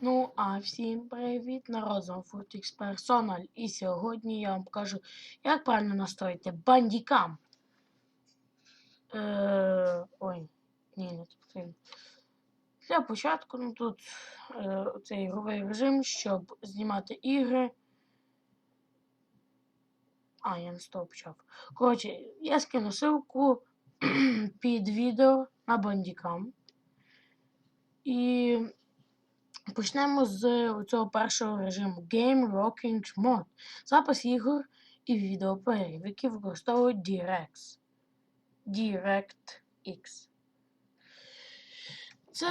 Ну, а всім привіт, вами Fortix Personal. І сьогодні я вам покажу, як правильно настроїти бандікам. Е, ой, ні, не потрібно. Для початку, ну тут е, цей ігровий режим, щоб знімати ігри. А, я не з того почав. Коротше, я скину ссылку під відео на бандікам. І Почнемо з цього першого режиму Game Rocking Mode. Запис ігор і відеоплеєрів, які використовують DirectX. DirectX. Це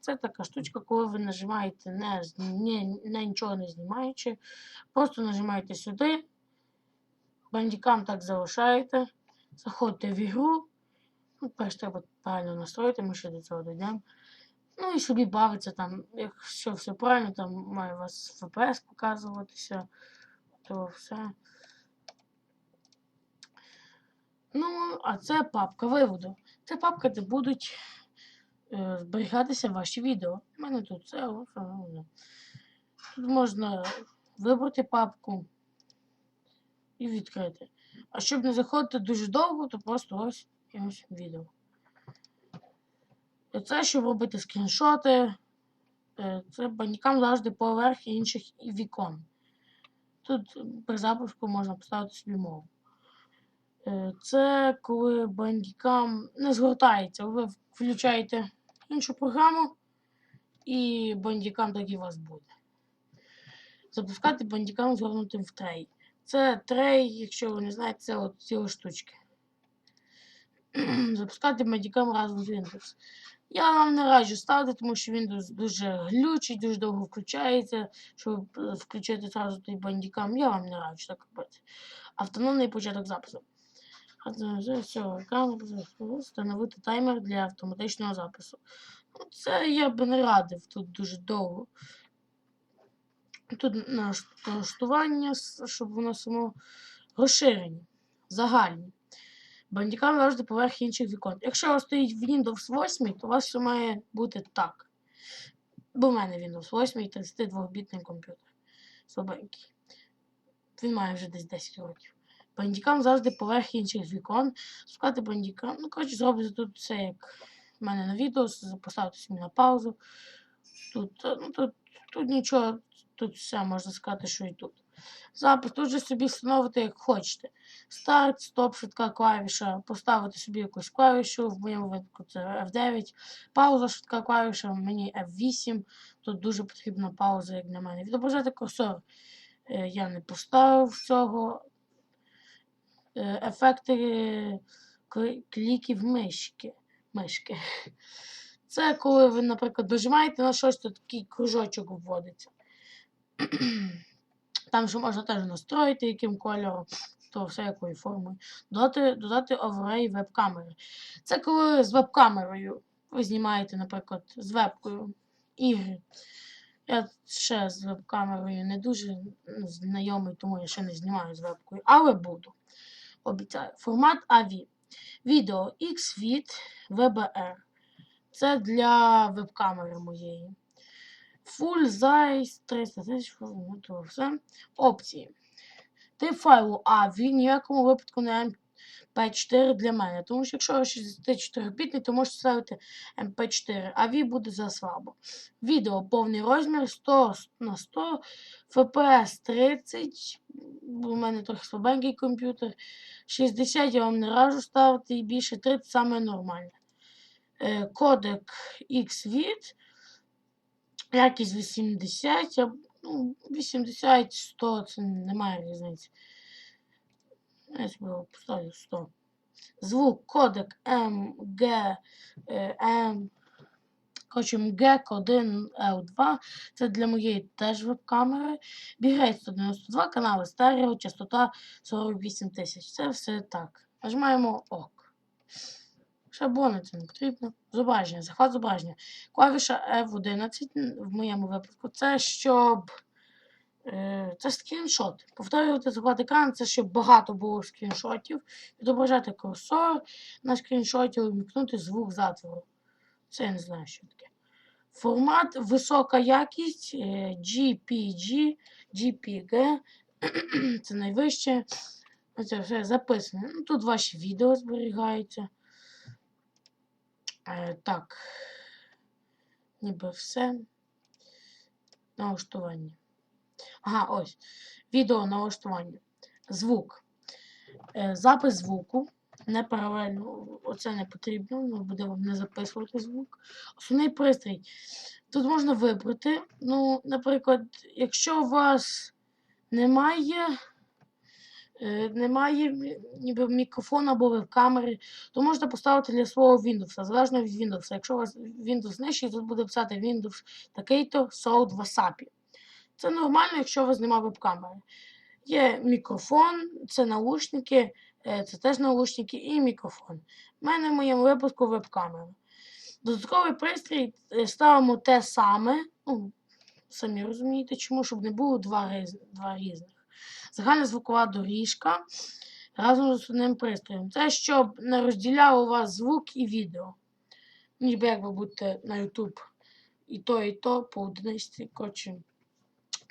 це така штучка, коли ви нажимаєте не, не, не нічого не знімаючи. Просто нажимаєте сюди. Бандікам так залишаєте. Заходите в ігру. Ну, перш треба правильно настроїти, ми ще до цього дійдемо. Ну і собі бавиться там, якщо все правильно, там має у вас FPS показуватися, то все. Ну, а це папка виводу. Це папка, де будуть е, зберігатися ваші відео. У мене тут це. Тут можна вибрати папку і відкрити. А щоб не заходити дуже довго, то просто ось і ось відео. Це, щоб робити скріншоти, е, це банікам завжди поверх інших вікон. Тут при запуску можна поставити собі мову. Е, це коли бандікам не згортається, ви включаєте іншу програму, і бандікам так і у вас буде. Запускати бандікам згорнутим в трей. Це трей, якщо ви не знаєте, це от ці штучки. Запускати бандікам разом з Windows. Я вам не раджу ставити, тому що він дуже глючить, дуже довго включається. Щоб е, включити одразу той бандікам, я вам не раджу так робити. Автономний початок запису. Встановити таймер для автоматичного запису. Ну, це я би не радив тут дуже довго. Тут налаштування, щоб воно само розширені, загальні. Бандікам завжди поверх інших вікон. Якщо у вас стоїть Windows 8, то у вас все має бути так. Бо в мене Windows 8 32-бітний комп'ютер. Слабенький. Він має вже десь 10 років. Бандікам завжди поверх інших вікон. Шукати бандікам. Ну, коротше, зробити тут все, як в мене на відео, поставити собі на паузу. Тут, ну, тут, тут нічого, тут все можна сказати, що і тут. Запис тут же собі встановити, як хочете. Старт, стоп, швидка клавіша, поставити собі якусь клавішу, в моєму випадку це F9. Пауза, швидка клавіша, мені F8. Тут дуже потрібна пауза, як для мене. Відображати курсор е, я не поставив цього. Е, ефекти кліків мишки. мишки. Це коли ви, наприклад, дожимаєте на щось, то такий кружочок вводиться. Там же можна теж настроїти, яким кольором, то все якою формою. Додати додати оверей веб-камери. Це коли з веб-камерою ви знімаєте, наприклад, з вебкою ігри. Я ще з веб-камерою не дуже знайомий, тому я ще не знімаю з вебкою, але буду. Обіцяю. Формат AV. Відео XVID VBR. Це для веб-камери моєї. Full size 300 тисяч все. Опції. Тип файлу А в ніякому випадку не MP4 для мене. Тому що якщо 64 бітний, то можете ставити MP4, а V буде заслабо. Відео повний розмір 100 на 100, FPS 30. У мене трохи слабенький комп'ютер. 60 я вам не раджу ставити і більше 30 саме нормальне. Е, кодек XVID якість 80, ну, 80-100, це немає різниці. Я собі поставлю 100. Звук, кодек MG, M, Коротше, MGEC 1 L2. Це для моєї теж веб-камери. Бігрейт 192 канали стерео, частота 48 тисяч. Це все так. Нажимаємо ОК. Шаблони це не потрібно. Зображення, захват зображення. Клавіша F11 в моєму випадку це щоб. Е, це скріншот. Повторювати захват екрану, це щоб багато було скріншотів. Відображати курсор на скріншоті, увімкнути звук затвору. Це я не знаю, що таке. Формат висока якість е, GPG, GPG. Це найвище. Оце все записано. Ну, тут ваші відео зберігаються. Е, так. Ніби все. Налаштування. Ага, ось. Відео налаштування. Звук. Е, запис звуку. Не паралельно. Оце не потрібно. Ну, буде вам не записувати звук. Основний пристрій. Тут можна вибрати. Ну, наприклад, якщо у вас немає. Е, Немає ніби мікрофона або веб-камери, то можна поставити для свого Windows, залежно від Windows. Якщо у вас Windows нижчий, тут буде писати Windows такий-то Sound WhatsApp. Це нормально, якщо у вас немає веб-камери. Є мікрофон, це наушники, е, це теж наушники і мікрофон. У мене в моєму випадку веб-камера. Додатковий пристрій е, ставимо те саме. Ну, самі розумієте, чому, щоб не було два, два різних. Загальна звукова доріжка разом з одним пристроєм. Це щоб не розділяло у вас звук і відео. Ніби як ви будете на YouTube і то, і то по одиничці. Коротше,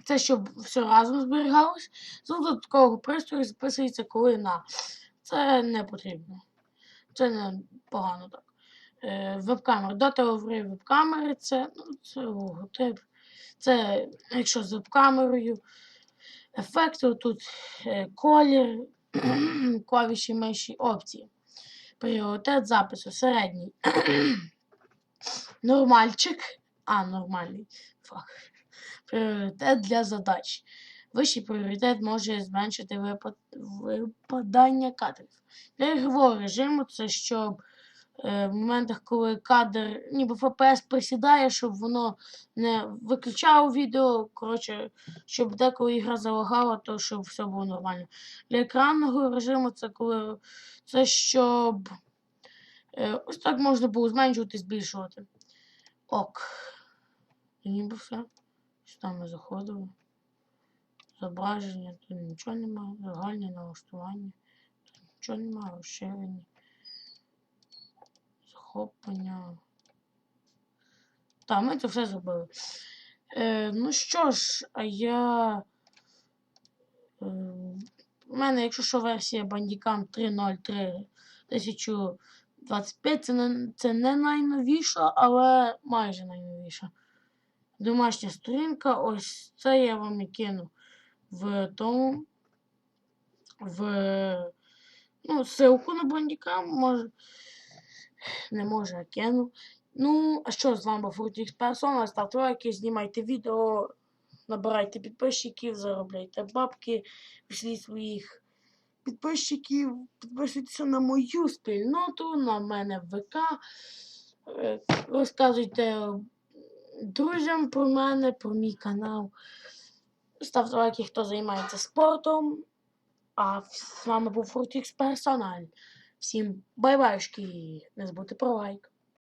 це щоб все разом зберігалось. З додаткового пристрою записується коли на. Це не потрібно. Це не погано так. Е, веб-камера. Дата говорив веб-камери це, ну, це логотип. Це якщо з веб-камерою. Ефекти тут е, колір, клавіші миші, опції. Пріоритет запису середній. Нормальчик. А, нормальний. Фак. Пріоритет для задач. Вищий пріоритет може зменшити випад... випадання кадрів. Для ігрового режиму це щоб в моментах, коли кадр ніби FPS присідає, щоб воно не виключало відео. Коротше, щоб деколи ігра залагала, то щоб все було нормально. Для екранного режиму це коли це щоб е, ось так можна було зменшувати, збільшувати. Ок. Ніби все. Що там ми заходили? Зображення, тут нічого немає. Загальне налаштування. Тут нічого немає, розширення. Захоплення. Так, ми це все зробили. Е, ну що ж, а я. Е, у мене, якщо що, версія Bandicam 3.03 1025, це не, це не найновіша, але майже найновіша. Домашня сторінка, ось це я вам і кину в тому. В ну, ссылку на Bandicam, може. Не може, а кину. Ну, а що з вами був Фрутікс Персона? Ставте лайки, знімайте відео, набирайте підписчиків, заробляйте бабки, пішлі своїх підписчиків, підписуйтеся на мою спільноту, на мене в ВК. Е, Розказуйте друзям про мене, про мій канал. Ставте лайки, хто займається спортом. А з вами був Фрутікс Персональ. Всім бай-баюшки! Не забудьте про лайк.